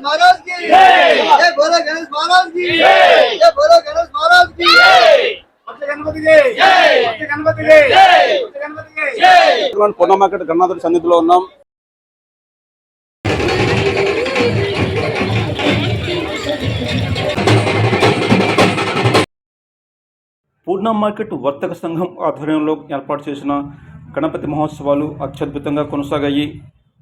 महाराज की जय बोलो गणेश महाराज की जय बोलो गणेश महाराज की भक्त गणपति की भक्त गणपति की भक्त गणपति की పొన్న మార్కెట్ గన్నాథుడి సన్నిధిలో ఉన్నాం పూర్ణ మార్కెట్ వర్తక సంఘం ఆధ్వర్యంలో ఏర్పాటు చేసిన గణపతి మహోత్సవాలు అత్యద్భుతంగా కొనసాగాయి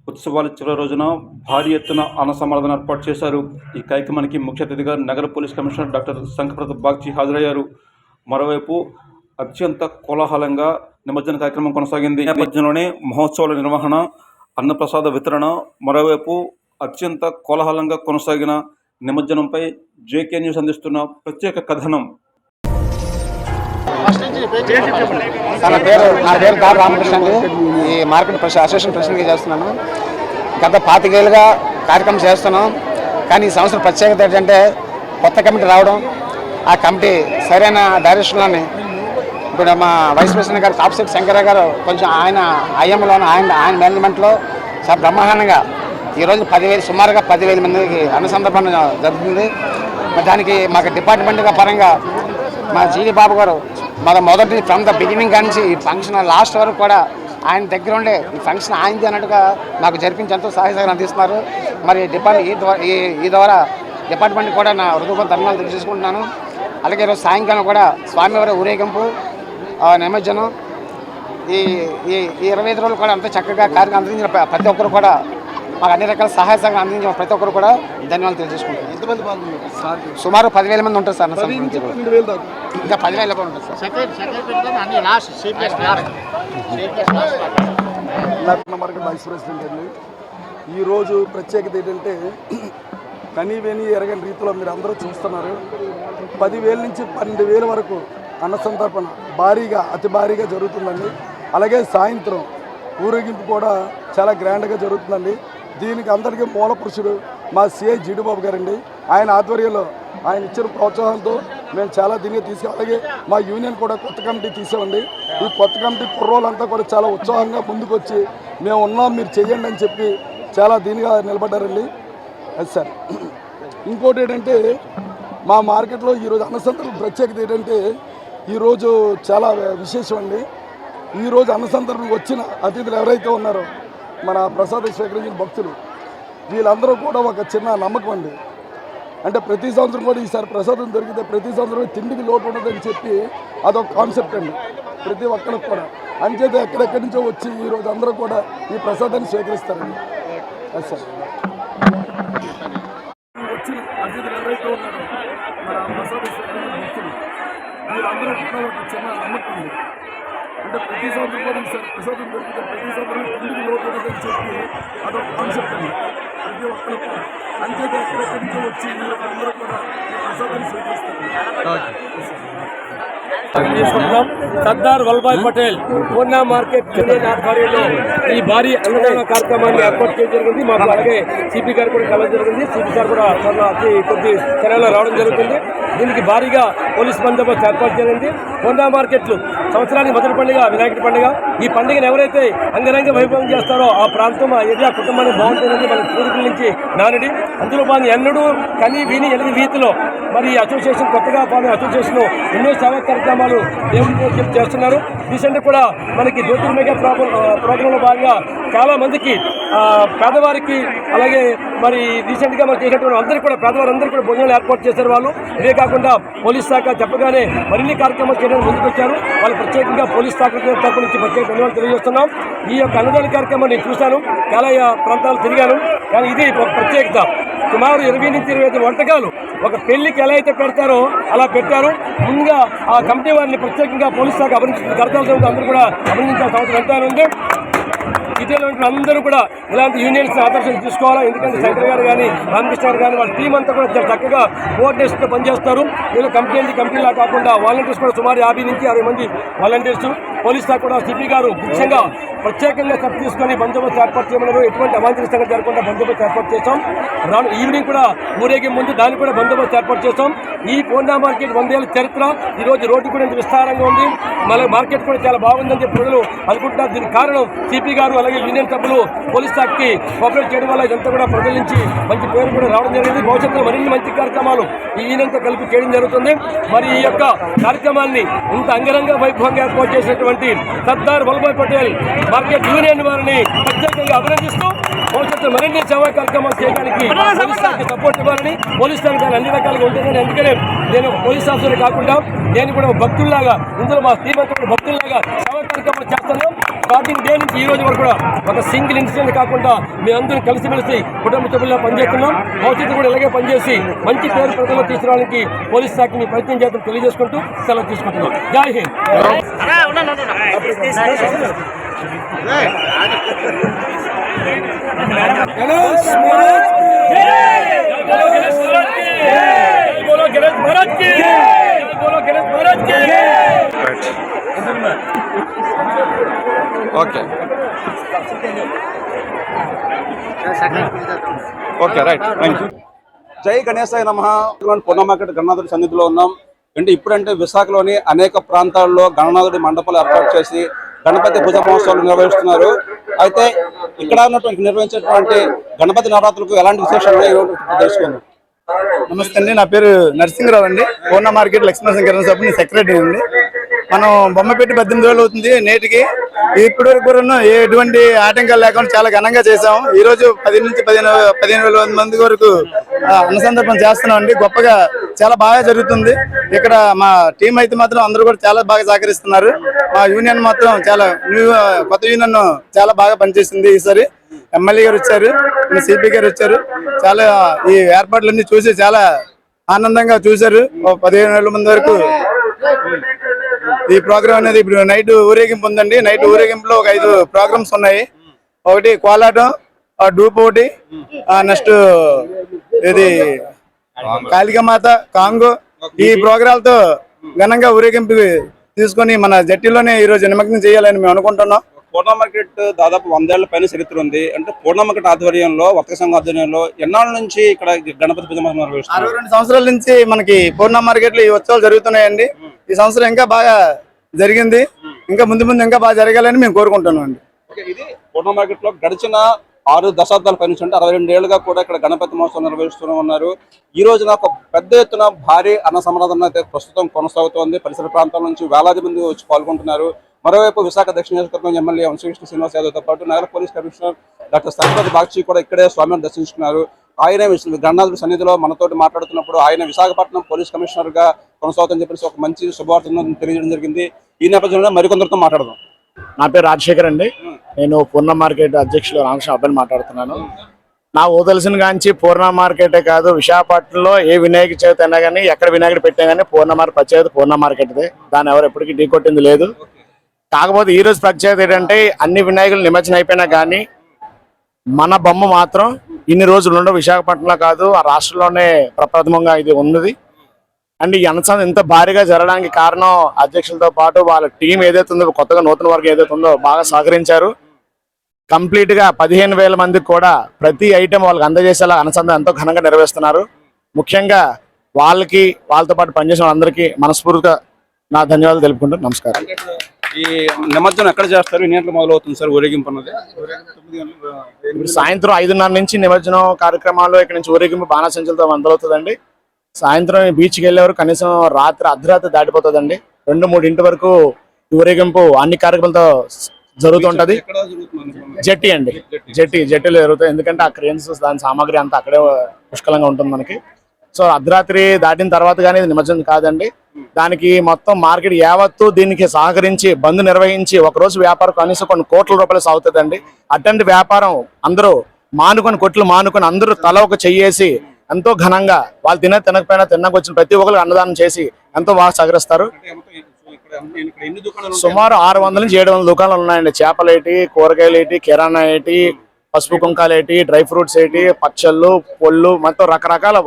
ఉత్సవాల చివరి రోజున భారీ ఎత్తున అనసమర్థన ఏర్పాటు చేశారు. ఈ కార్యక్రమానికి ముఖ్య అతిథిగా నగర police commissioner doctor Shankhapratap Bagchi హాజరయ్యారు. మరోవైపు అత్యంత కోలాహలంగా నిమజ్జన కార్యక్రమం కొనసాగింది. ఈ నేపథ్యంలోనే మహోత్సవాల నిర్వహణ అన్నప్రసాద వితరణ మరోవైపు అత్యంత కోలాహలంగా కొనసాగిన నిమజ్జనంపై జేకే న్యూస్ అందిస్తున్న ప్రత్యేక కథనం నా పేరు నా పేరు దారి రామకృష్ణ అండి ఈ మార్కెట్ అసోసియేషన్ ప్రెసిడెంట్గా చేస్తున్నాను. గత పాతికేళ్ళుగా కార్యక్రమం చేస్తున్నాం. కానీ ఈ సంవత్సరం ప్రత్యేకత ఏంటంటే కొత్త కమిటీ రావడం. ఆ కమిటీ సరైన డైరెక్షన్లోని ఇప్పుడు మా వైస్ ప్రెసిడెంట్ గారు కాపుశెట్టి శంకర గారు కొంచెం ఆయన ఐఎంలో ఆయన ఆయన మేనేజ్మెంట్లో చాలా బ్రహ్మాండంగా ఈరోజు పదివేలు సుమారుగా పదివేల మందికి అనుసంధానం జరుగుతుంది. దానికి మాకు డిపార్ట్మెంట్గా పరంగా మా జీడి బాబు గారు మన మొదటి ఫ్రమ్ ద బిగినింగ్ నుంచి ఈ ఫంక్షన్ లాస్ట్ వరకు కూడా ఆయన దగ్గర ఉండే ఈ ఫంక్షన్ ఆయనది అన్నట్టుగా నాకు జరిపించి ఎంతో సహాయ సహకారం అందిస్తున్నారు. మరి డిపార్ట్ ఈ ద్వారా ఈ ఈ ద్వారా డిపార్ట్మెంట్ కూడా నా హృదయపూర్వక ధన్యవాదాలు తెలియజేసుకుంటున్నాను. అలాగే ఈరోజు సాయంకాలం కూడా స్వామివారి ఊరేగింపు నిమజ్జనం. ఈ ఈ ఇరవై ఐదు రోజులు కూడా అంత చక్కగా కార్యక్రమం అందించిన ప్రతి ఒక్కరు కూడా మాకు అన్ని రకాల సహాయ సహకారం అందించిన ప్రతి ఒక్కరు కూడా ధన్యవాదాలు తెలియజేసుకుంటున్నాను ఎంతమంది పాల్గొన్నారు సుమారు పదివేల మంది ఉంటారు సార్ నా కూడా. ఇంకా పదివేల కూడా ఉంటుంది sir. Narasimha market vice president అండి. ఈరోజు ప్రత్యేకత ఏంటంటే కనీవేని ఎరగని రీతిలో మీరు అందరూ చూస్తున్నారు. పదివేల నుంచి పన్నెండు వేల వరకు అన్న సంతర్పణ భారీగా అతి భారీగా జరుగుతుందండి. అలాగే సాయంత్రం ఊరేగింపు కూడా చాలా గ్రాండ్గా జరుగుతుందండి. దీనికి అందరికీ మూల పురుషుడు మా సిఐ జీడిబాబు గారండి. ఆయన ఆధ్వర్యంలో ఆయన ఇచ్చిన ప్రోత్సాహంతో మేము చాలా దీన్ని తీసుకు అలాగే మా యూనియన్ కూడా కొత్త కమిటీ తీసామండి. ఈ కొత్త కమిటీ కుర్రోళ్ళంతా కూడా చాలా ఉత్సాహంగా ముందుకు వచ్చి మేము ఉన్నాం మీరు చెయ్యండి అని చెప్పి చాలా దీనిగా నిలబడ్డారండి. అది సార్. ఇంకోటి ఏంటంటే మా మార్కెట్లో ఈరోజు అన్నసంతరం ప్రత్యేకత ఏంటంటే ఈరోజు చాలా విశేషం అండి. ఈరోజు అన్నసంతరం వచ్చిన అతిథులు ఎవరైతే ఉన్నారో మన ప్రసాద స్వీకరించిన భక్తులు. వీళ్ళందరూ కూడా ఒక చిన్న నమ్మకం అండి. అంటే ప్రతి సంవత్సరం కూడా ఈసారి ప్రసాదం దొరికితే ప్రతి సంవత్సరం తిండికి లోటు ఉండదని చెప్పి అదొక కాన్సెప్ట్ అండి. ప్రతి ఒక్కరికి కూడా. అంచేత ఎక్కడెక్కడి నుంచో వచ్చి ఈరోజు అందరూ కూడా ఈ ప్రసాదాన్ని స్వీకరిస్తారండి. అది సార్ వచ్చిన అతిథులు ఎవరైతే ఉన్నారో మన ప్రసాద భక్తులు వీళ్ళందరూ కూడా ఒక చిన్న నమ్మకం ఉంది అంటే ప్రతి సంవత్సరం కూడా ఈసారి ప్రసాదం దొరికితే ప్రతి సంవత్సరం చెప్పి అదొక కాన్సెప్ట్ అండి ప్రతి ఒక్కరికి కూడా అంచేత ఎక్కడెక్కడి నుంచో వచ్చి అందరూ కూడా ఈ ప్రసాదాన్ని స్వీకరిస్తారండి సర్దార్ వల్లభాయ్ పటేల్ పూర్ణ మార్కెట్ యూనియన్ ఆధ్వర్యంలో ఈ భారీ అన్నదాన కార్యక్రమాన్ని ఏర్పాటు చేయడం జరిగింది. మాకు అలాగే సిపి గారు కూడా కలవడం జరిగింది. సిపి గారు కూడా మొన్న అతి కొద్ది క్షణాల్లో రావడం జరుగుతుంది. దీనికి భారీగా పోలీస్ బందోబస్తు ఏర్పాటు చేయండి. హోండా మార్కెట్లు సంవత్సరానికి మొదటి పండుగ వినాయకుడి పండుగ. ఈ పండుగను ఎవరైతే అంగరంగ వైభవం చేస్తారో ఆ ప్రాంతం ఆ ఏరియా కుటుంబానికి బాగుంటుందని మన పూర్వీకుల నుంచి నానుడి. అందులో భాగంగా ఎన్నడూ కని విని ఎనిమిది వీధిలో మరి అసోసియేషన్ కొత్తగా పాలన అసోసియేషన్ ఎన్నో సేవా కార్యక్రమాలు చేస్తున్నారు. రీసెంట్ కూడా మనకి జ్యోతిర్మేఘ ప్రోగ్రామ్ ప్రోగ్రాంలో భాగంగా చాలామందికి పేదవారికి అలాగే మరి రీసెంట్గా మనం చేసినటువంటి అందరికీ కూడా పేదవారందరికీ కూడా భోజనాలు ఏర్పాటు చేశారు వాళ్ళు. ఇదే కాకుండా పోలీస్ శాఖ చెప్పగానే మరిన్ని కార్యక్రమాలు చేయడానికి ముందుకొచ్చారు. వాళ్ళు ప్రత్యేకంగా పోలీస్ శాఖ తరపు నుంచి ప్రత్యేక ధన్యవాదాలు తెలియజేస్తున్నాం. ఈ యొక్క అన్నదాన కార్యక్రమాన్ని నేను చూశాను. చాలా ప్రాంతాలు తిరిగాను. కానీ ఇది ఒక ప్రత్యేకత. సుమారు ఇరవై నుంచి ఇరవై ఐదు వంటకాలు ఒక పెళ్ళికి ఎలా అయితే పెడతారో అలా పెట్టారు. ముందుగా ఆ కమిటీ వారిని ప్రత్యేకంగా పోలీస్ శాఖ అభినందించిన కడతాలతో అందరూ కూడా అభినందించాల్సిన అవసరం ఎంత ఉంది. ఇటీవల అందరూ కూడా ఇలాంటి యూనియన్స్ ఆదర్శం తీసుకోవాలి? ఎందుకంటే శంకర్ గారు కానీ రామకృష్ణ గారు కానీ వాళ్ళ టీం అంతా కూడా చాలా చక్కగా కోఆర్డినేషన్తో పనిచేస్తారు. వీళ్ళు కంపెనీ అండి కాకుండా వాలంటీర్స్ కూడా సుమారు యాభై నుంచి అరవై మంది వాలంటీర్స్ పోలీస్ కూడా సిపి గారు ముఖ్యంగా ప్రత్యేకంగా చర్చ తీసుకొని బందోబస్తు ఏర్పాటు చేయమన్నారు ఎటువంటి అవాంఛనీయ జరగకుండా బందోబస్తు ఏర్పాటు చేశాం. రాను ఈవినింగ్ కూడా ఊరేగే ముందు దాన్ని కూడా బందోబస్తు ఏర్పాటు చేశాం. ఈ పోండా మార్కెట్ వందేళ్ళ చరిత్ర ఈరోజు రోడ్డు కూడా ఇంత విస్తారంగా ఉంది. మళ్ళీ మార్కెట్ కూడా చాలా బాగుందని చెప్పి ప్రజలు అనుకుంటున్నారు. దీనికి కారణం సిపి గారు అలాగే యూనియన్ సభ్యులు పోలీస్ శాఖకి కోఆపరేట్ చేయడం వల్ల ఇదంతా కూడా ప్రజల నుంచి మంచి పేరు కూడా రావడం జరిగింది. భవిష్యత్తులో మరిన్ని మంచి కార్యక్రమాలు ఈ యూనియన్తో కలిపి చేయడం జరుగుతుంది. మరి ఈ యొక్క కార్యక్రమాన్ని ఇంత అంగరంగ వైభవంగా ఏర్పాటు చేసినటువంటి సర్దార్ వల్లభాయ్ పటేల్ మార్కెట్ యూనియన్ వారిని ప్రత్యేకంగా అభినందిస్తూ భవిష్యత్తులో మరిన్ని సేవా కార్యక్రమాలు చేయడానికి సపోర్ట్ ఇవ్వాలని పోలీస్ దాన్ని అన్ని రకాలుగా ఉంటుందని అందుకనే నేను పోలీస్ ఆఫీసర్ కాకుండా నేను కూడా భక్తుల్లాగా ఇందులో మా శ్రీమంతుడు భక్తుల్లాగా కార్యక్రమాలు చేస్తున్నాం స్టార్టింగ్ డే నుంచి ఈ రోజు వరకు కూడా ఒక సింగిల్ ఇన్సిడెంట్ కాకుండా మీ అందరం కలిసిమెలిసి కుటుంబ సభ్యుల్లో పనిచేస్తున్నాం భవిష్యత్తు కూడా ఇలాగే పనిచేసి మంచి పేరు ప్రజల్లో తీసుకురావడానికి పోలీస్ శాఖని ప్రయత్నం చేద్దాం తెలియజేసుకుంటూ సెలవు తీసుకుంటున్నాం Jai Hind Ganesh okay. Okay right. Thank you జై గణేశాయ నమ. పొన్నమాకట్ గణనాథుడి సన్నిధిలో ఉన్నాం. అంటే ఇప్పుడంటే విశాఖలోని అనేక ప్రాంతాల్లో గణనాథుడి మండపాలు ఏర్పాటు చేసి గణపతి భుజ మహోత్సవాలు నిర్వహిస్తున్నారు. అయితే ఇక్కడ ఉన్నటువంటి నిర్వహించేటువంటి గణపతి నవరాత్రులకు ఎలాంటి విశేషాలు తెలుసుకుందాం. నమస్తే అండి నా పేరు నరసింహరావు అండి. పూర్ణ మార్కెట్ లక్ష్మీ సంకరణ సెక్రటరీ అండి. మనం బొమ్మ పెట్టి పద్దెనిమిది రోజులు అవుతుంది నేటికి. ఇప్పటి వరకు కూడా ఎటువంటి ఆటంకాలు లేకుండా చాలా ఘనంగా చేసాం ఈ రోజు పది నుంచి పదిహేను పదిహేను వేల మంది వరకు ఆ, అనుసంధానం చేస్తున్నాం అండి. గొప్పగా చాలా బాగా జరుగుతుంది. ఇక్కడ మా టీం అయితే మాత్రం అందరూ కూడా చాలా బాగా సహకరిస్తున్నారు. మా యూనియన్ మాత్రం చాలా న్యూ కొత్త యూనియన్ చాలా బాగా పనిచేసింది ఈసారి. ఎమ్మెల్యే గారు వచ్చారు సిపి గారు వచ్చారు. చాలా ఈ ఏర్పాట్లన్నీ చూసి చాలా ఆనందంగా చూశారు. పదిహేను వేల మంది వరకు. ఈ ప్రోగ్రామ్ అనేది ఇప్పుడు నైట్ ఊరేగింపు ఉందండి. నైట్ ఊరేగింపులో ఒక ఐదు ప్రోగ్రామ్స్ ఉన్నాయి. ఒకటి కోలాటం ఆ డూప్ ఒకటి నెక్స్ట్ ఇది కాళికమాత కాంగో. ఈ ప్రోగ్రాలతో ఘనంగా ఊరేగింపు తీసుకొని మన జట్టిలోనే ఈ రోజు నిమగ్నం చేయాలని మేము అనుకుంటున్నాం. పూర్ణ మార్కెట్ దాదాపు వందేళ్ళ పైన చరిత్ర ఉంది. అంటే పూర్ణ మార్కెట్ ఆధ్వర్యంలో వర్తక సంఘం ఆధ్వర్యంలో ఎన్నాళ్ళ నుంచి ఇక్కడ గణపతి పూజ అరవై రెండు సంవత్సరాల నుంచి మనకి పూర్ణ మార్కెట్లో ఈ ఉత్సవాలు జరుగుతున్నాయండి. ఈ సంవత్సరం ఇంకా బాగా జరిగింది. ఇంకా ముందు ముందు ఇంకా బాగా జరగాలని మేము కోరుకుంటున్నాం అండి ఇది పూర్ణ మార్కెట్లో గడిచిన ఆరు దశాబ్దాల పై నుంచి అంటే అరవై రెండు ఏళ్ళుగా కూడా ఇక్కడ గణపతి మహోత్సవం నిర్వహిస్తూనే ఉన్నారు. ఈ రోజున ఒక పెద్ద ఎత్తున భారీ అన్న సమారాధన అయితే ప్రస్తుతం కొనసాగుతోంది. పరిసర ప్రాంతాల నుంచి వేలాది మంది వచ్చి పాల్గొంటున్నారు. మరోవైపు విశాఖ దక్షిణ నియోజకవర్గం ఎమ్మెల్యే వంశకృష్ణ శ్రీనివాస్ యాదవ్తో పాటు నగర police commissioner doctor Sthalapathi Bakshi కూడా ఇక్కడే స్వామిని దర్శించుకున్నారు. ఆయన గణనాథుడి సన్నిధిలో మనతోటి మాట్లాడుతున్నప్పుడు ఆయన విశాఖపట్నం పోలీస్ కమిషనర్గా కొనసాగుతుందని చెప్పేసి ఒక మంచి శుభవార్తను తెలియజేయడం జరిగింది. ఈ నేపథ్యంలో మరికొందరితో మాట్లాడదాం. నా పేరు రాజశేఖర్ అండి. నేను పూర్ణ మార్కెట్ అధ్యక్షులు రామకృష్ణ అబ్బాయి మాట్లాడుతున్నాను. నా ఊదలసిన కాంచి పూర్ణ మార్కెటే కాదు విశాఖపట్నంలో ఏ వినాయక చవితి అయినా కానీ ఎక్కడ వినాయకుడు పెట్టినా కానీ పూర్ణ మార్కెట్ ప్రత్యేకత పూర్ణ మార్కెట్దే. దాన్ని ఎవరు ఎప్పటికీ ఢీ కొట్టింది లేదు. కాకపోతే ఈ రోజు ప్రత్యేకత ఏంటంటే అన్ని వినాయకులు నిమజ్జనం అయిపోయినా కానీ మన బొమ్మ మాత్రం ఇన్ని రోజులు ఉండవు విశాఖపట్నంలో కాదు ఆ రాష్ట్రంలోనే ప్రప్రథమంగా ఇది ఉన్నది. అండ్ ఈ అనసం ఇంత భారీగా జరగడానికి కారణం అధ్యక్షులతో పాటు వాళ్ళ టీం ఏదైతే ఉందో కొత్తగా నూతన వర్గం ఏదైతే ఉందో బాగా సహకరించారు. కంప్లీట్గా పదిహేను వేల మందికి కూడా ప్రతి ఐటెం వాళ్ళకి అందజేసేలా అనుసంధానం ఎంతో ఘనంగా నిర్వహిస్తున్నారు. ముఖ్యంగా వాళ్ళకి వాళ్ళతో పాటు పనిచేసిన వాళ్ళందరికీ మనస్ఫూర్తిగా నా ధన్యవాదాలు తెలుపుకుంటూ నమస్కారం. ఈ నిమజ్జనం ఎక్కడ చేస్తారు? ఎన్ని గంటలు మొదలవుతుంది సార్ ఊరేగింపు అన్నది? ఇప్పుడు సాయంత్రం ఐదున్నర నుంచి నిమజ్జనం కార్యక్రమాలు ఇక్కడ నుంచి ఊరేగింపు బాణాసంచులతో మొదలవుతుందండి. సాయంత్రం బీచ్కి వెళ్ళే వరకు కనీసం రాత్రి అర్ధరాత్రి దాటిపోతుందండి. రెండు మూడు ఇంటి వరకు ఊరేగింపు అన్ని కార్యక్రమాలతో జరుగుతుంటది. జట్టి అండి. జట్టి. జట్టీలో జరుగుతాయి. ఎందుకంటే ఆ క్రేన్స్ దాని సామాగ్రి అంతా అక్కడే పుష్కలంగా ఉంటుంది మనకి. సో అర్ధరాత్రి దాటిన తర్వాత కానీ నిమజ్జనం కాదండి. దానికి మొత్తం మార్కెట్ యావత్తు దీనికి సహకరించి బంద్ నిర్వహించి ఒక రోజు వ్యాపారం కనీసం కొన్ని కోట్ల రూపాయలు సాగుతుందండి. అటువంటి వ్యాపారం అందరూ మానుకొని కొట్లు మానుకొని అందరూ తల ఒక చెయ్యేసి ఎంతో ఘనంగా వాళ్ళు తినే తినకపోయినా తిన్నకు వచ్చిన ప్రతి ఒక్కరు అన్నదానం చేసి ఎంతో బాగా సహకరిస్తారు. సుమారు ఆరు వందల నుంచి ఏడు వందల దుకాణాలు ఉన్నాయండి. చేపలు ఏంటి కూరగాయలు ఏంటి కిరాణా ఏంటి పసుపు కుంకాలు ఏంటి డ్రై ఫ్రూట్స్ ఏంటి పచ్చళ్ళు పొళ్ళు మొత్తం రకరకాల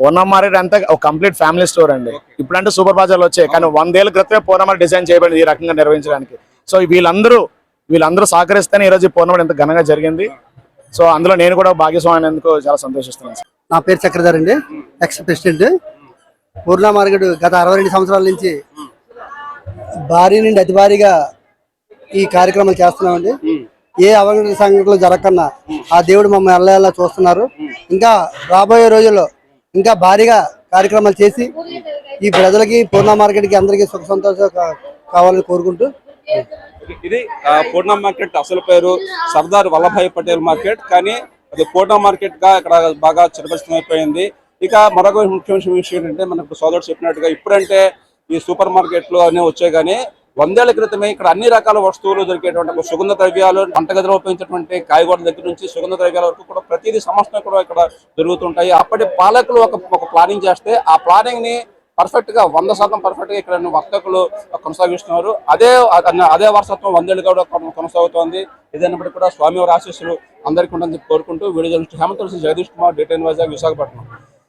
వ- పూర్ణ మార్కెట్ అంతా ఒక కంప్లీట్ ఫ్యామిలీ స్టోర్ అండి ఇప్పుడంటే సూపర్ బజార్లు వచ్చాయి కానీ వందేళ్ళ క్రితమే పూర్ణ మార్కెట్ డిజైన్ చేయబడింది ఈ రకంగా నిర్వహించడానికి. సో వీళ్ళందరూ వీళ్ళందరూ సహకరిస్తేనే ఈ రోజు ఈ పూర్ణ మార్కెట్ ఎంత ఘనంగా జరిగింది. సో అందులో నేను కూడా భాగ్యస్వామి అయినందుకు చాలా సంతోషిస్తున్నాను సార్. నా పేరు చక్రధర్ అండి ఎక్స్ ప్రెసిడెంట్ పూర్ణ మార్కెట్ గత అరవై రెండు సంవత్సరాల నుంచి భారీ నుండి అతి భారీగా ఈ కార్యక్రమాలు చేస్తున్నామండి. ఏ అవఘటన సంఘటనలు జరగకన్నా ఆ దేవుడు మమ్మల్ని ఎల్లలా చూస్తున్నారు. ఇంకా రాబోయే రోజుల్లో ఇంకా భారీగా కార్యక్రమాలు చేసి ఈ ప్రజలకి పూర్ణ మార్కెట్కి అందరికీ సుఖ సంతోషం కావాలని కోరుకుంటూ. ఇది ఆ, పూర్ణ మార్కెట్ అసలు పేరు సర్దార్ వల్లభాయ్ పటేల్ మార్కెట్ కానీ అది పూర్ణ మార్కెట్గా ఇక్కడ బాగా చిరపరిచితం అయిపోయింది. ఇక మరొక ముఖ్యమైన విషయం ఏంటంటే మనకు సోదరుడు చెప్పినట్టుగా ఇప్పుడంటే ఈ సూపర్ మార్కెట్లు అన్నీ వచ్చాయి కానీ వందేళ్ళ క్రితమే ఇక్కడ అన్ని రకాల వస్తువులు దొరికేటువంటి సుగంధ ద్రవ్యాలు వంటగదిలో ఉపయోగించేటువంటి కాయగూరల దగ్గర నుంచి సుగంధ ద్రవ్యాల వరకు కూడా ప్రతిదీ సంవత్సరం కూడా ఇక్కడ దొరుకుతుంటాయి. అప్పటి పాలకులు ఒక ఒక ప్లానింగ్ చేస్తే ఆ ప్లానింగ్ని పర్ఫెక్ట్గా వంద శాతం పర్ఫెక్ట్గా ఇక్కడ వర్తకులు కొనసాగిస్తున్నారు. అదే అదే వారసత్వం వందేళ్ళు కూడా కొనసాగుతోంది. ఇదన్నప్పటికీ కూడా స్వామివారి ఆశీస్సులు అందరికీ ఉందని కోరుకుంటూ వీడియో హేమంత్ జగదీష్ కుమార్ డీటెయిల్ వైజాగ్ విశాఖపట్నం.